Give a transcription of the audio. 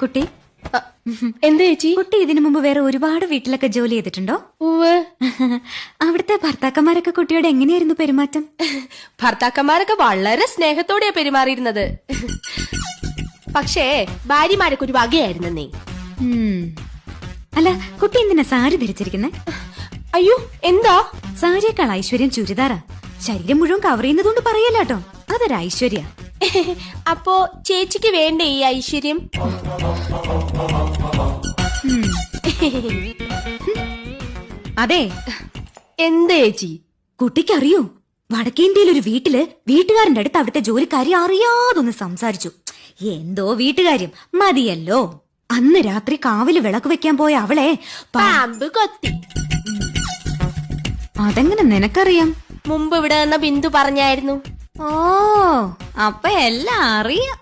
കുട്ടി. എന്താ ചേച്ചി? കുട്ടി ഇതിനു മുമ്പ് വേറെ ഒരുപാട് വീട്ടിലൊക്കെ ജോലി ചെയ്തിട്ടുണ്ടോ? അവിടുത്തെ ഭർത്താക്കന്മാരൊക്കെ കുട്ടിയോട് എങ്ങനെയായിരുന്നു പെരുമാറ്റം? ഭർത്താക്കന്മാരൊക്കെ വളരെ സ്നേഹത്തോടെയാ പെരുമാറിയിരുന്നത്. പക്ഷേ ഭാര്യമാരൊക്കെ ഒരു വകയായിരുന്നു നീ അല്ല കുട്ടി എന്തിനാ സാരി ധരിച്ചിരിക്കുന്നേ? അയ്യോ എന്താ? സാരിയേക്കാൾ ഐശ്വര്യം ചുരിദാറാ. ശരീരം മുഴുവൻ കവർ ചെയ്യുന്നതുകൊണ്ട് പറയല്ലോ അതൊരു ഐശ്വര്യ. അപ്പോ ചേച്ചിക്ക് വേണ്ടേ ഈ ഐശ്വര്യം? അതെ. എന്താ ചേച്ചി? കുട്ടിക്ക് അറിയോ വടക്കേ ഇന്ത്യയിൽ ഒരു വീട്ടിൽ വീട്ടുകാരന്റെ അടുത്ത് അവിടുത്തെ ജോലിക്കാരി അറിയാതൊന്ന് സംസാരിച്ചു. എന്തോ വീട്ടുകാര്യം. മതിയല്ലോ. അന്ന് രാത്രി കാവിൽ വിളക്ക് വെക്കാൻ പോയ അവളെ പാമ്പ് കൊത്തി. അതെങ്ങനെ നിനക്കറിയാം? മുമ്പ് ഇവിടെ വന്ന ബിന്ദു പറഞ്ഞായിരുന്നു. ഓ അപ്പൊ എല്ലാം അറിയാം.